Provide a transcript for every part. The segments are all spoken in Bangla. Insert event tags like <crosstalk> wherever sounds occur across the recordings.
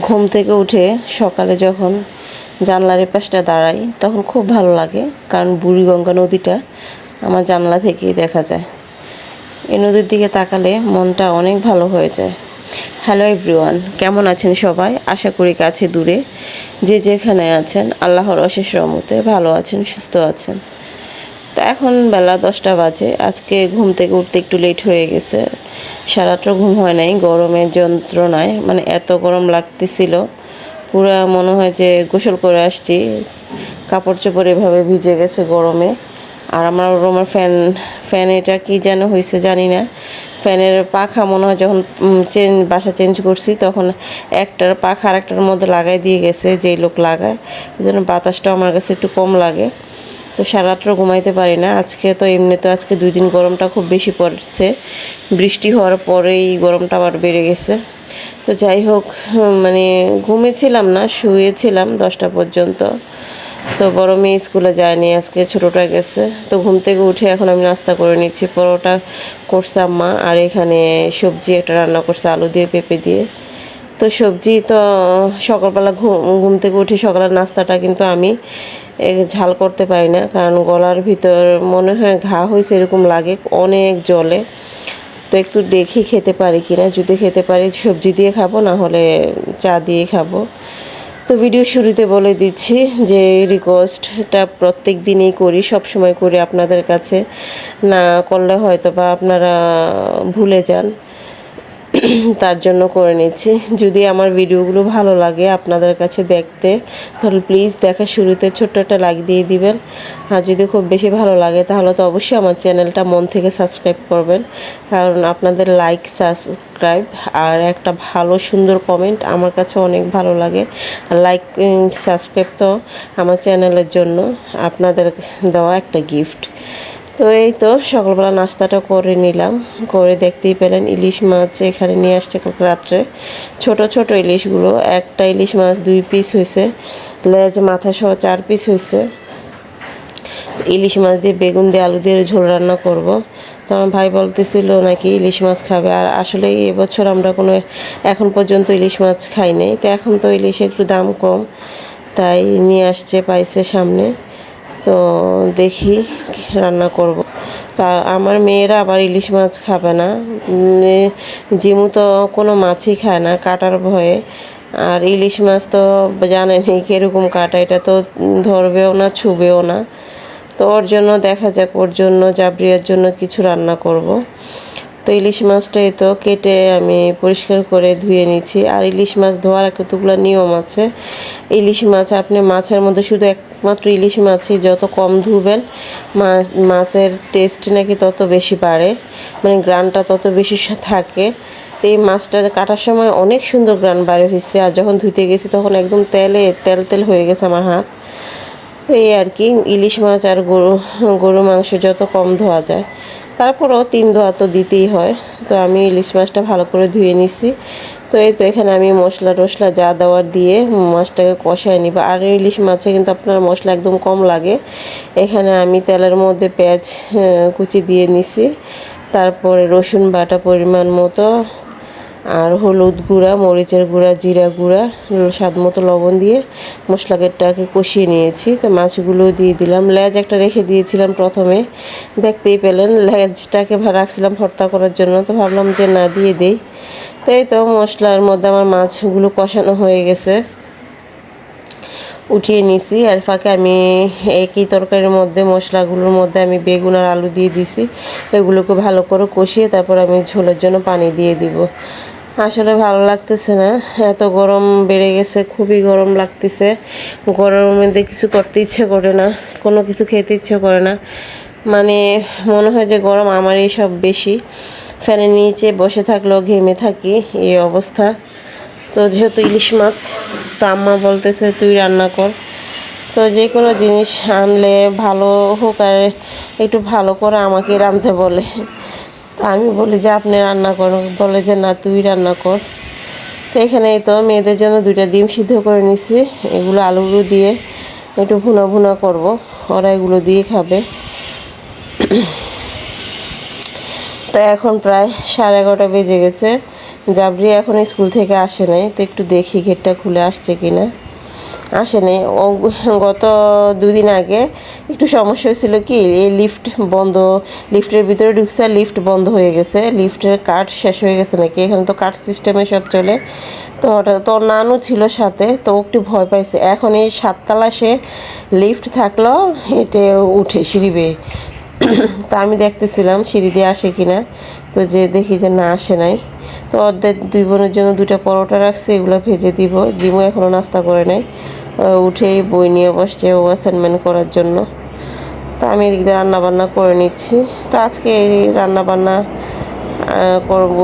ঘুম থেকে উঠে সকালে যখন জানলার এ পাশটা দাঁড়াই, তখন খুব ভালো লাগে, কারণ বুড়িগঙ্গা নদীটা আমার জানলা থেকেই দেখা যায়। এই নদীর দিকে তাকালে মনটা অনেক ভালো হয়ে যায়। হ্যালো এভরিওয়ান কেমন আছেন সবাই? আশা করি কাছে দূরে যে যেখানে আছেন, আল্লাহর অশেষ রহমতে ভালো আছেন, সুস্থ আছেন। তো এখন বেলা দশটা বাজে। আজকে ঘুম থেকে উঠতে একটু লেট হয়ে গেছে। সারাটা ঘুম হয় নাই, গরমের যন্ত্রণায় মানে এত গরম লাগতেছিল। পুরো মনে হয় যে গোসল করে আসছি। কাপড় চোপড় এভাবে ভিজে গেছে গরমে। আর আমার রুমের ফ্যান ফ্যান এটা কী যেন হয়েছে জানি না। ফ্যানের পাখা মনে হয় যখন চেঞ্জ বাসা চেঞ্জ করছি, তখন একটার পাখা আর একটার মধ্যে লাগাই দিয়ে গেছে, যেই লোক লাগায়। ওই জন্য বাতাসটাও আমার কাছে একটু কম লাগে। তো সারা রাত্র ঘুমাইতে পারি না। আজকে তো এমনি তো আজকে দুই দিন গরমটা খুব বেশি পড়ছে। বৃষ্টি হওয়ার পরেই গরমটা আবার বেড়ে গেছে। তো যাই হোক মানে ঘুমেছিলাম না, শুয়েছিলাম দশটা পর্যন্ত। তো বড় মেয়ে স্কুলে যায়নি, আজকে ছোটোটা গেছে। তো ঘুম থেকে উঠে এখন আমি নাস্তা করে নিচ্ছি, পরোটা করছে আম্মা, আর এখানে সবজি একটা রান্না করছে, আলু দিয়ে, পেঁপে দিয়ে। তো সবজি তো সকালবেলা ঘুম ঘুম থেকে উঠে সকালের নাস্তাটা কিন্তু আমি ঝাল করতে পারি না, কারণ গলার ভিতর মনে হয় ঘা হয়েছে এরকম লাগে অনেক জলে। তো একটু দেখি খেতে পারি কি না যদি খেতে পারি সবজি দিয়ে খাব, না হলে চা দিয়ে খাব। তো ভিডিও শুরুতে বলে দিচ্ছি যে রিকোয়েস্টটা প্রত্যেক দিনই করি, সব সময় করি আপনাদের কাছে। না করলে হয়তো বা আপনারা ভুলে যান। তার জন্য করে নিচ্ছি। যদি আমার ভিডিওগুলো ভালো লাগে আপনাদের কাছে দেখতে, তাহলে প্লিজ দেখা শুরুতে ছোট্ট একটা লাইক দিয়ে দিবেন। আর যদি খুব বেশি ভালো লাগে, তাহলে তো অবশ্যই আমার চ্যানেলটা মন থেকে সাবস্ক্রাইব করবেন। কারণ আপনাদের লাইক সাবস্ক্রাইব আর একটা ভালো সুন্দর কমেন্ট আমার কাছে অনেক ভালো লাগে। লাইক সাবস্ক্রাইব তো আমার চ্যানেলের জন্য আপনাদের দেওয়া একটা গিফট তো এই তো সকালবেলা নাস্তাটা করে নিলাম। করে দেখতেই পেলেন ইলিশ মাছ এখানে নিয়ে আসছে রাত্রে। ছোট ছোট ইলিশগুলো, একটা ইলিশ মাছ দুই পিস হয়েছে। লেজ মাথা সহ চার পিস হয়েছে। ইলিশ মাছ দিয়ে বেগুন দিয়ে আলু দিয়ে ঝোল রান্না করব। তো আমার ভাই বলতেছিল নাকি ইলিশ মাছ খাবে। আর আসলে এবছর আমরা কোনো এখন পর্যন্ত ইলিশ মাছ খাই নাই তো এখন তো ইলিশের একটু দাম কম। তাই নিয়ে আসছে পাইছে সামনে। তো দেখি রান্না করব। তা আমার মেয়েরা আবার ইলিশ মাছ খাবে না। জিমু তো কোনো মাছই খায় না, কাটার ভয়ে। আর ইলিশ মাছ তো জানেনই কীরকম কাটা, এটা তো ধরবেও না, ছুবেও না। তো ওর জন্য দেখা যাক, ওর জন্য, জাবরিয়ার জন্য কিছু রান্না করব। তো ইলিশ মাছটাই তো কেটে আমি পরিষ্কার করে ধুয়ে নিচ্ছি আর ইলিশ মাছ ধোয়ার কতগুলো নিয়ম আছে। ইলিশ মাছ আপনি মাছের মধ্যে শুধু একমাত্র ইলিশ মাছই যত কম ধুবেন মাছ মাছের টেস্ট নাকি তত বেশি বাড়ে মানে গ্রানটা তত বেশি থাকে। তো এই মাছটা কাটার সময় অনেক সুন্দর গ্রান বাড়ে হয়েছে আর যখন ধুতে গেছি তখন একদম তেলে, তেল তেল হয়ে গেছে আমার হাত। তো এই আর কি, ইলিশ মাছ আর গরু গরু মাংস যত কম ধোয়া যায়, তারপরেও তিন ধোয়া তো দিতেই হয়। তো আমি ইলিশ মাছটা ভালো করে ধুয়ে নিছি। তো এই তো এখানে আমি মশলা টশলা যা দেওয়ার দিয়ে মাছটাকে কষায় নিব। আর ইলিশ মাছে কিন্তু আপনার মশলা একদম কম লাগে। এখানে আমি তেলের মধ্যে পেঁয়াজ কুচি দিয়ে নিছি। তারপরে রসুন বাটা পরিমাণ মতো। আর হলুদ গুঁড়া, মরিচের গুঁড়া, জিরা গুঁড়া, স্বাদ মতো লবণ দিয়ে মশলাটাকে কষিয়ে নিয়েছি। তো মাছগুলো দিয়ে দিলাম। লেজ একটা রেখে দিয়েছিলাম প্রথমে। দেখতেই পেলেন, লেজটাকে রাখছিলাম ভর্তা করার জন্য। তো ভাবলাম যে না, দিয়ে দেই। তো এই তো মশলার মধ্যে আমার মাছগুলো কষানো হয়ে গেছে। উঠিয়ে নিছি। আর ফাঁকে আমি একই তরকারির মধ্যে, মশলাগুলোর মধ্যে আমি বেগুন আর আলু দিয়ে দিছি। এগুলোকে ভালো করে কষিয়ে তারপর আমি ঝোলের জন্য পানি দিয়ে দিব। আসলে ভালো লাগতেছে না। এত গরম বেড়ে গেছে, খুবই গরম লাগতেছে। গরমের মধ্যে কিছু করতে ইচ্ছে করে না। কোনো কিছু খেতে ইচ্ছে করে না। মানে মনে হয় যে গরম আমারই সব বেশি। ফ্যানের নিচে বসে থাকলেও ঘেমে থাকি, এই অবস্থা। তো যেহেতু ইলিশ মাছ, তো আম্মা বলতেছে, তুই রান্না কর। তো যে কোনো জিনিস আনলে ভালো হোক আর একটু ভালো করে আমাকে রাঁধতে বলে। তো আমি বলি, যে আপনি রান্না করুন। বলে যে, না, তুই রান্না কর। তো এখানে তো মেয়েদের জন্য দুইটা ডিম সিদ্ধ করে নিছি। এগুলো আলুগুলো দিয়ে একটু ভুনা ভুনা করব। ওরা এগুলো দিয়ে খাবে। তো এখন প্রায় সাড়ে এগারোটা বেজে গেছে। জাবরি এখন স্কুল থেকে আসে নাই, তো একটু দেখি গেটটা খুলে আসছে কিনা। আসে নাই। ও গত দুদিন আগে একটু সমস্যা হয়েছিল কি, এই লিফট বন্ধ, লিফটের ভিতরে ঢুকছে লিফট বন্ধ হয়ে গেছে। লিফটের কাঠ শেষ হয়ে গেছে নাকি? এখানে তো কাঠ সিস্টেমে সব চলে। তো হঠাৎ তোর নানু ছিল সাথে, তো একটু ভয় পাইছে। এখন এই সাততলা সে লিফট থাকল, হেঁটে উঠে সিঁড়ি বেয়ে। <coughs> তো আমি দেখতেছিলাম সিঁড়ি দিয়ে আসে কিনা। তো যে দেখি যে না আসে নাই। তো অর্ধেক দুই বোনের জন্য দুটো পরোটা রাখছে, এগুলো ভেজে দিব। জিমও এখনও নাস্তা করে নেয় উঠেই বই নিয়ে বসছে ও অ্যাসাইনমেন্ট করার জন্য। তো আমি এদিক দিয়ে রান্নাবান্না করে নিচ্ছি। তো আজকে এই রান্নাবান্না করব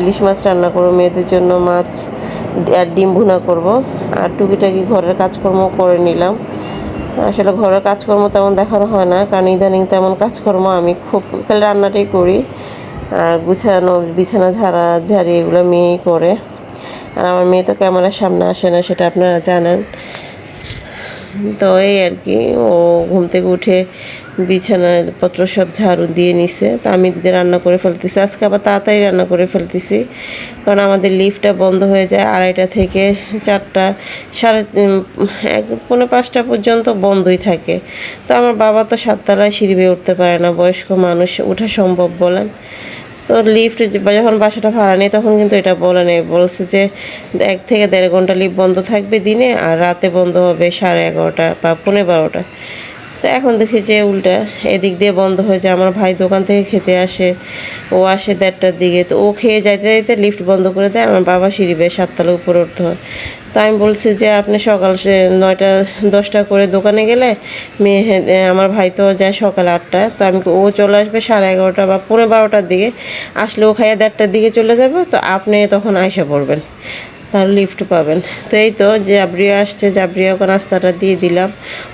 ইলিশ মাছ রান্না করব, মেয়েদের জন্য মাছ, আর ডিম ভুনা করব। আর টুকিটাকি ঘরের কাজকর্ম করে নিলাম। আসলে ঘরের কাজকর্ম তেমন দেখানো হয় না, কারণ ইদানিং তেমন কাজকর্ম আমি খুব খালি রান্নাটাই করি, আর গুছানো, বিছানা ঝাড়া, ঝাড়ি এগুলো মেয়েই করে। আর আমার মেয়ে তো ক্যামেরার সামনে আসে না, সেটা আপনারা জানেন। তো এই আর কি, ও ঘুম থেকে উঠে বিছানাপত্র সব ঝাড়ু দিয়ে নিছে। তো আমি দিদি রান্না করে ফেলতেছি। আজকে আবার তাড়াতাড়ি রান্না করে ফেলতেছি। কারণ আমাদের লিফটটা বন্ধ হয়ে যায় আড়াইটা থেকে চারটা সাড়ে এক, পৌনে পাঁচটা পর্যন্ত বন্ধই থাকে। তো আমার বাবা তো সাততলায় সিঁড়ি বেয়ে উঠতে পারে না। বয়স্ক মানুষ, ওঠা সম্ভব বলেন। তো লিফট যখন বাসাটা ভাড়া নেই তখন কিন্তু এটা বলে নেই বলছে যে এক থেকে দেড় ঘণ্টা লিফট বন্ধ থাকবে দিনে, আর রাতে বন্ধ হবে সাড়ে এগারোটা বা পনেরো বারোটা। তো এখন দেখি যে উল্টা এদিক দিয়ে বন্ধ হয়ে যায়। আমার ভাই দোকান থেকে খেতে আসে, ও আসে দেড়টার দিকে। তো ও খেয়ে যাইতে যাইতে লিফট বন্ধ করে দেয়, আমার বাবা সিঁড়ি বেয়ে সাততলা উপরে উঠতে হয়। তো আমি বলছি যে, আপনি সকাল নয়টা, দশটা করে দোকানে গেলে মেয়ে আমার ভাই তো যায় সকাল আটটা। তো আমি ও চলে আসবে সাড়ে এগারোটা বা পনেরো বারোটার দিকে। আসলে ও খাইয়া দেড়টার দিকে চলে যাবে। তো আপনি তখন আয়সা পড়বেন। তার লিফট পাবেন। তো এই তো জাবরিয়া আসছে জাবরিয়া জাবরিয়াকে নাস্তাটা দিয়ে দিলাম।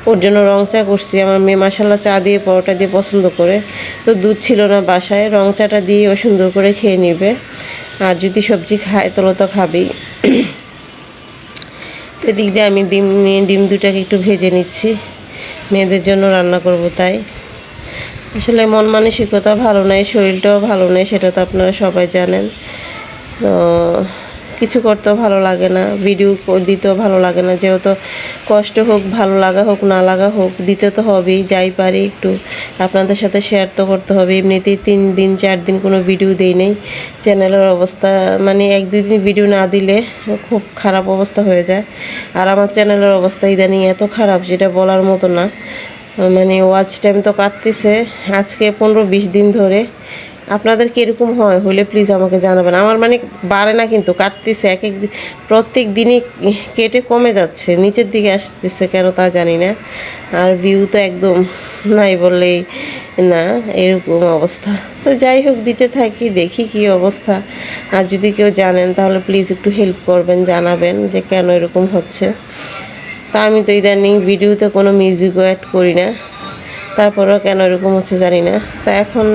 ওর জন্য রং চা করছি। আমার মেয়ে মাসাল্লাহ চা দিয়ে, পরোটা দিয়ে পছন্দ করে। তো দুধ ছিল না বাসায়। রং চাটা দিয়ে ও সুন্দর করে খেয়ে নেবে। আর যদি সবজি খায়, তাহলে তো খাবেই। এদিক দিয়ে আমি ডিম নিয়ে, ডিম দুটাকে একটু ভেজে নিচ্ছি। মেয়েদের জন্য রান্না করব তাই। আসলে মন মানসিকতা ভালো নেই, শরীরটাও ভালো নেই, সেটা তো আপনারা সবাই জানেন। তো কিছু করতেও ভালো লাগে না ভিডিও দিতেও ভালো লাগে না। যেহেতু কষ্ট হোক, ভালো লাগা হোক, না লাগা হোক, দিতে তো হবেই, যাই পারি একটু। আপনাদের সাথে শেয়ার তো করতে হবে। এমনিতেই তিন দিন, চার দিন কোনো ভিডিও দেই নেই। চ্যানেলের অবস্থা মানে এক, দুই দিন ভিডিও না দিলে খুব খারাপ অবস্থা হয়ে যায়। আর আমার চ্যানেলের অবস্থা ইদানিং এত খারাপ, যেটা বলার মতো না। মানে ওয়াচ টাইম তো কাটতেছে। আজকে পনেরো, বিশ দিন ধরে আপনাদের কীরকম হয় হলে প্লিজ আমাকে জানাবেন। আমার মানে বাড়ে না কিন্তু, কাটতেছে, এক এক প্রত্যেক দিনই কেটে কমে যাচ্ছে, নিচের দিকে আসতেছে কেন তা জানি না। আর ভিউ তো একদম নাই বললেই না, এরকম অবস্থা। তো যাই হোক, দিতে থাকি, দেখি কি অবস্থা। আর যদি কেউ জানেন, তাহলে প্লিজ একটু হেল্প করবেন, জানাবেন যে কেন এরকম হচ্ছে। তা আমি তো ইদানিং ভিডিওতে কোনো মিউজিকও অ্যাড করি না। তারপরেও কেন এরকম হচ্ছে জানি না। তা এখন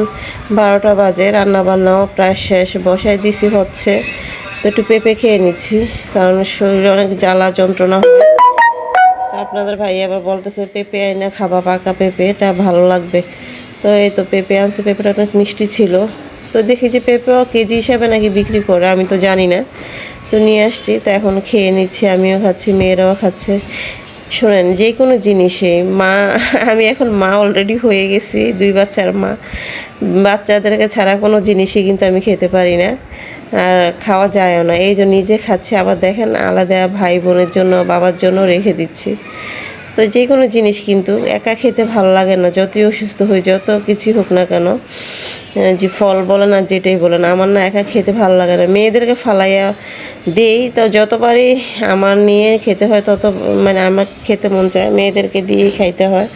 বারোটা বাজে রান্না বান্নাও প্রায় শেষ, বসায় দিছি হচ্ছে। তো একটু পেঁপে খেয়ে নিচ্ছি, কারণ শরীরে অনেক জ্বালা, যন্ত্রণা হয়। আপনাদের ভাই আবার বলতেছে, পেঁপে আইনা খাবা, পাকা পেঁপে, এটা ভালো লাগবে। তো এই তো পেঁপে আনছে, পেঁপেটা অনেক মিষ্টি ছিল। তো দেখি যে পেঁপেও কেজি হিসাবে নাকি বিক্রি করে, আমি তো জানি না। তো নিয়ে আসছি, তো এখন খেয়ে নিচ্ছি, আমিও খাচ্ছি, মেয়েরাও খাচ্ছে। শোনেন, যে কোনো জিনিসে মা, আমি এখন মা অলরেডি হয়ে গেছি, দুই বাচ্চার মা। বাচ্চাদেরকে ছাড়া কোনো জিনিসই কিন্তু আমি খেতে পারি না, আর খাওয়া যায়ও না। এই যে নিজে খাচ্ছি, আবার দেখেন আলাদা ভাই বোনের জন্য, বাবার জন্য রেখে দিচ্ছি। তো যে কোনো জিনিস কিন্তু একা খেতে ভালো লাগে না, যতই অসুস্থ হয়ে যত কিছুই হোক না কেন যে ফল বলেন আর যেটাই বলেন আমার না একা খেতে ভালো লাগে না। মেয়েদেরকে ফালাইয়া দেই, তো যতবারই আমার নিয়ে খেতে হয়, তত মানে আমার খেতে মন চায়, মেয়েদেরকে দিয়েই খাইতে হয়।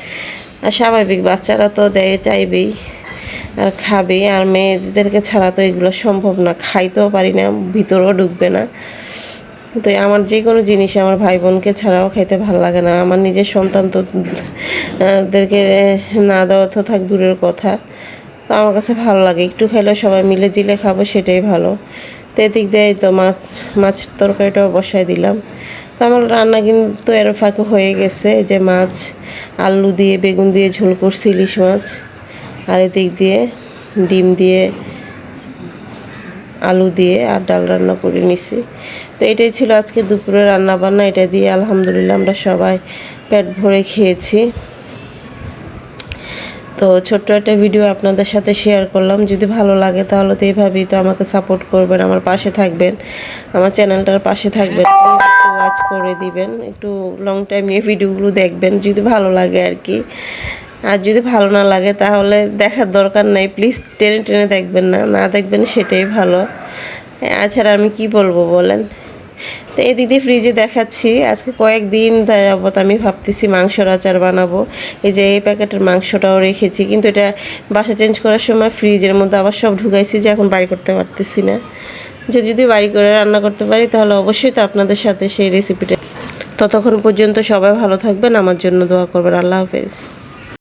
আর স্বাভাবিক, বাচ্চারা তো দেয়, চাইবেই আর খাবে আর মেয়েদেরকে ছাড়া তো এগুলো সম্ভব না, খাইতেও পারি না, ভিতরেও ঢুকবে না। তো আমার যে কোনো জিনিস আমার ভাই বোনকে ছাড়াও খাইতে ভালো লাগে না। আমার নিজের সন্তান তো আহ, দেরকে না দেওয়া তো থাক দূরের কথা। তো আমার কাছে ভালো লাগে। একটু খাইলেও সবাই মিলে জিলে খাব সেটাই ভালো। তো এদিক দিয়ে তো মাছ মাছ তরকারিটাও বসাই দিলাম। তো আমার রান্না কিন্তু এর ফাঁকে হয়ে গেছে। যে মাছ আলু দিয়ে বেগুন দিয়ে ঝোল করছি ইলিশ মাছ। আর এদিক দিয়ে ডিম দিয়ে আলু দিয়ে আর ডাল রান্না করে নিছি। তো এটাই ছিল আজকে দুপুরে রান্না বান্না এটা দিয়ে আলহামদুলিল্লাহ আমরা সবাই পেট ভরে খেয়েছি। তো ছোট্ট একটা ভিডিও আপনাদের সাথে শেয়ার করলাম। যদি ভালো লাগে তাহলে তো এইভাবেই তো আমাকে সাপোর্ট করবেন, আমার পাশে থাকবেন, আমার চ্যানেলটার পাশে থাকবেন। ওয়াচ করে দিবেন, একটু লং টাইম নিয়ে ভিডিওগুলো দেখবেন, যদি ভালো লাগে আর কি। আর যদি ভালো না লাগে তাহলে দেখার দরকার নাই প্লিজ টেনে টেনে দেখবেন না না দেখবেন সেটাই ভালো। এছাড়া আমি কি বলব বলেন? তো এদিক দিয়ে ফ্রিজে দেখাচ্ছি। আজকে কয়েকদিন যাবত আমি ভাবতেছি মাংসর আচার বানাবো। এই যে এই প্যাকেটের মাংসটাও রেখেছি, কিন্তু এটা বাসা চেঞ্জ করার সময় ফ্রিজের মধ্যে আবার সব ঢুকাইছি যে এখন বাড়ি করতে পারতেছি না। যে যদি বাড়ি করে রান্না করতে পারি, তাহলে অবশ্যই তো আপনাদের সাথে সেই রেসিপিটা ততক্ষণ পর্যন্ত সবাই ভালো থাকবেন, আমার জন্য দোয়া করবেন। আল্লাহ হাফেজ।